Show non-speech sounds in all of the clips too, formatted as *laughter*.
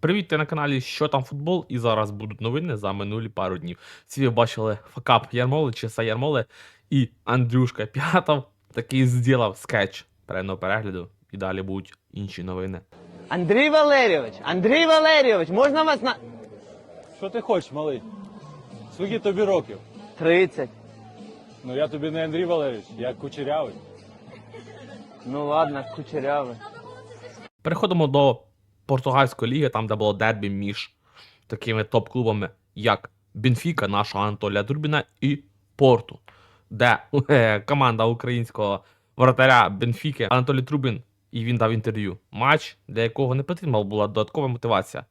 Привіт, ти на каналі Що там футбол? І зараз будуть новини за минулі пару днів. Всі ви бачили факап Ярмоли, Чеса Ярмоли і Андрюшка П'ятов такий зробив скетч передного перегляду. І далі будуть інші новини. Андрій Валерійович, Андрій Валерійович, можна вас на Що ти хочеш, малий? Скільки тобі років? 30. Ну я тобі не Андрій Валерійович, я кучерявий. Ну ладно, кучерявий. Переходимо до португальської ліги, там де було дербі між такими топ-клубами, як Бенфіка, нашого Анатолія Дурбіна, і Порту, де е, команда українського воротаря Бенфіки Анатолій Трубін, і він дав інтерв'ю. Матч, для якого не потрібна була додаткова мотивація.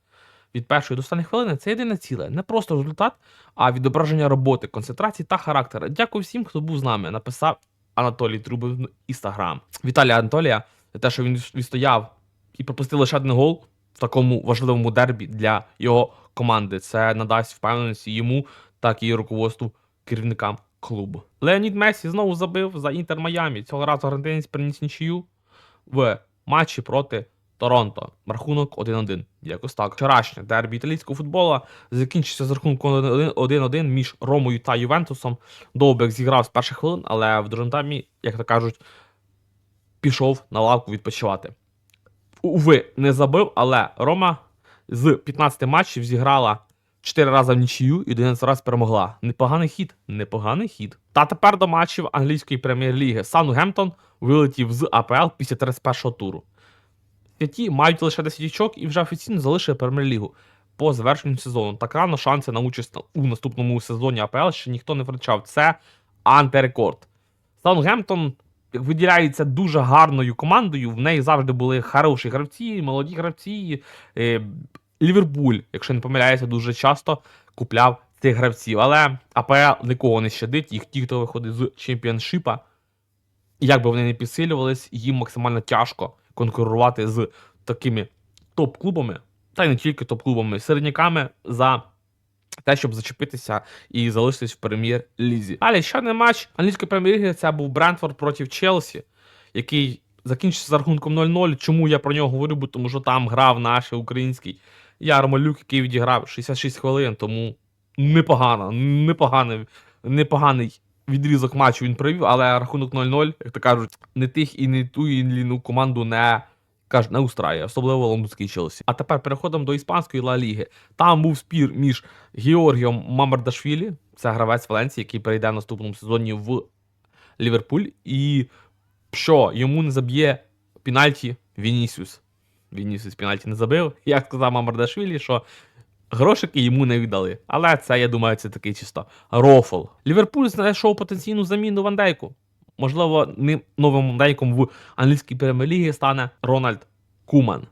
Від першої до останньої хвилини це єдине ціле, не просто результат, а відображення роботи, концентрації та характера. Дякую всім, хто був з нами. Написав Анатолій Трубин в інстаграм. Віталій Анатолія те, що він відстояв і пропустив лише один гол в такому важливому дербі для його команди. Це надасть впевненості йому, так і руководству керівникам клубу. Леонід Месі знову забив за Інтер Майамі. Цього разу аргентинець приніс нічию в матчі проти Торонто. Рахунок 1-1. Якось так. Вчорашнє дербі італійського футболу закінчився з рахунком 1-1 між Ромою та Ювентусом. Довбек зіграв з перших хвилин, але в другому таймі, як то кажуть, пішов на лавку відпочивати. Уви, не забив, але Рома з 15 матчів зіграла 4 рази в нічию і 11 разів перемогла. Непоганий хід, непоганий хід. Та тепер до матчів англійської прем'єр-ліги. Саутгемптон вилетів з АПЛ після 31-го туру. Святі мають лише 10 очок і вже офіційно залишили прем'єр-лігу по завершенню сезону. Так рано шанси на участь у наступному сезоні АПЛ ще ніхто не втрачав. Це антирекорд. Саутгемптон виділяється дуже гарною командою. В неї завжди були хороші гравці, молоді гравці. Е, Ліверпуль, якщо не помиляюся, дуже часто купляв цих гравців. Але АПЛ нікого не щадить. Їх ті, хто виходить з чемпіоншипа, як би вони не підсилювались, їм максимально тяжко конкурувати з такими топ-клубами, та й не тільки топ-клубами, середняками за те, щоб зачепитися і залишитись в прем'єр-лізі. Далі ще один матч англійської прем'єр-ліги це був Брентфорд проти Челсі, який закінчився з рахунком 0-0. Чому я про нього говорю? Бо тому що там грав наш український Ярмолюк, який відіграв 66 хвилин, тому непогано, непоганий, непоганий відрізок матчу він провів, але рахунок 0-0, як то кажуть, не тих і не ту і ліну команду не кажуть, не устраює, особливо лондонський Челсі. А тепер переходимо до іспанської Ла Ліги. Там був спір між Георгієм Мамардашвілі, це гравець Валенції, який перейде в наступному сезоні в Ліверпуль, і що йому не заб'є пенальті Вінісіус. Вінісіус пенальті не забив. Як сказав Мамардашвілі, що грошики йому не віддали. Але це, я думаю, це такий чисто рофл. Ліверпуль знайшов потенційну заміну Вандейку. Можливо, не новим Вандейком в англійській прем'єр-лігі стане Рональд Куман.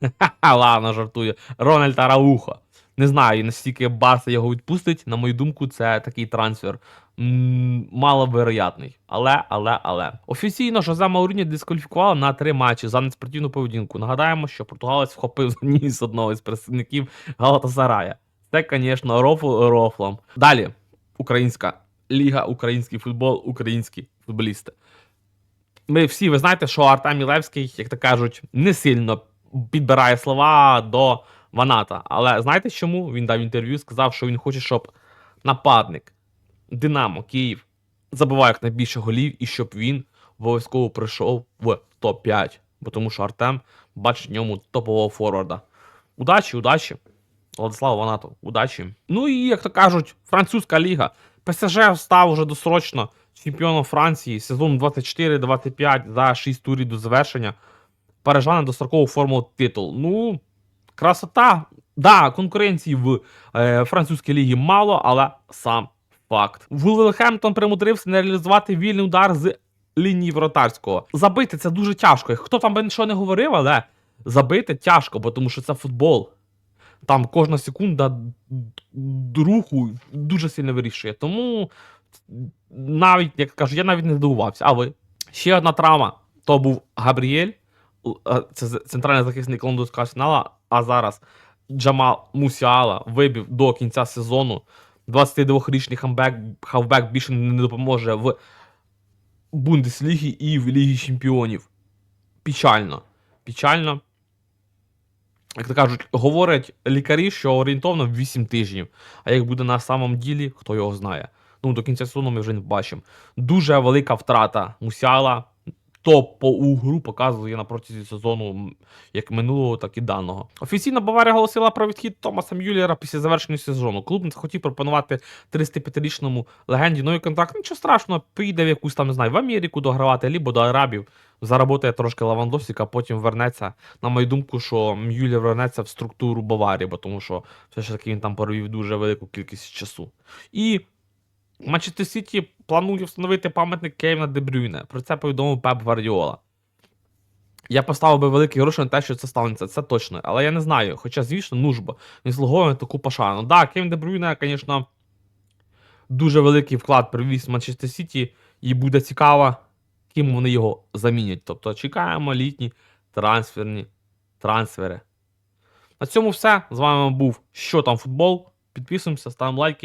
*laughs* Ладно, жартую. Рональд Араухо. Не знаю, настільки Барса його відпустить. На мою думку, це такий трансфер маловероятний. Але, але, але. Офіційно Жозе Мауріньо дискваліфікували на три матчі за неспортивну поведінку. Нагадаємо, що португалець вхопив за *laughs* ніс одного із представників Галатасарая. Це, звісно, рофл рофлом. Далі, українська ліга, український футбол, українські футболісти. Ми всі, ви знаєте, що Артем Мілевський, як то кажуть, не сильно підбирає слова до Ваната. Але знаєте чому? Він дав інтерв'ю, сказав, що він хоче, щоб нападник Динамо Київ забивав якнайбільше голів і щоб він обов'язково прийшов в топ-5. Бо тому що Артем бачить в ньому топового форварда. Удачі, удачі. Владислав Ванатов, удачі. Ну і, як то кажуть, французька ліга. ПСЖ став уже досрочно чемпіоном Франції сезон 24-25 за 6 турів до завершення. Парижани достроково оформили титул. Ну, красота. Да, конкуренції в е, французькій лігі мало, але сам факт. Вулверхемптон примудрився не реалізувати вільний удар з лінії вратарського. Забити це дуже тяжко. Хто там би нічого не говорив, але забити тяжко, бо тому що це футбол. Там кожна секунда руху дуже сильно вирішує. Тому навіть, як кажу, я навіть не здивувався. А ви? Ще одна травма. То був Габріель, е, це центральний захисник лондонського арсенала, а зараз Джамал Мусіала вибив до кінця сезону. 22-річний хамбек, хавбек більше не допоможе в Бундеслігі і в Лігі Чемпіонів. Печально. Печально. як то кажуть, говорять лікарі, що орієнтовно 8 тижнів. А як буде на самом ділі, хто його знає. Ну, до кінця сезону ми вже не бачимо. Дуже велика втрата Мусяла. Топ по угру показує на протязі сезону як минулого, так і даного. Офіційно Баварія оголосила про відхід Томаса Мюллера після завершення сезону. Клуб не хотів пропонувати 35-річному легенді новий контракт. Нічого страшного, поїде в якусь там, не знаю, в Америку догравати, або до Арабів. Заработає трошки Лавандовсіка, а потім вернеться. На мою думку, що Мюллер вернеться в структуру Баварії, бо тому що все ж таки він там провів дуже велику кількість часу. І Манчестер Сіті планує встановити пам'ятник Кевіна Де Брюйне. Про це повідомив Пеп Гвардіола. Я поставив би великі гроші на те, що це станеться, це точно. Але я не знаю. Хоча, звісно, нужба. Він слуговує таку пошану. Так, да, Кевін Де Брюйне, звісно, дуже великий вклад привіз Манчестер Сіті, і буде цікаво, ким вони його замінять. Тобто чекаємо літні трансферні трансфери. На цьому все. З вами був Що там футбол. Підписуємося, ставимо лайки.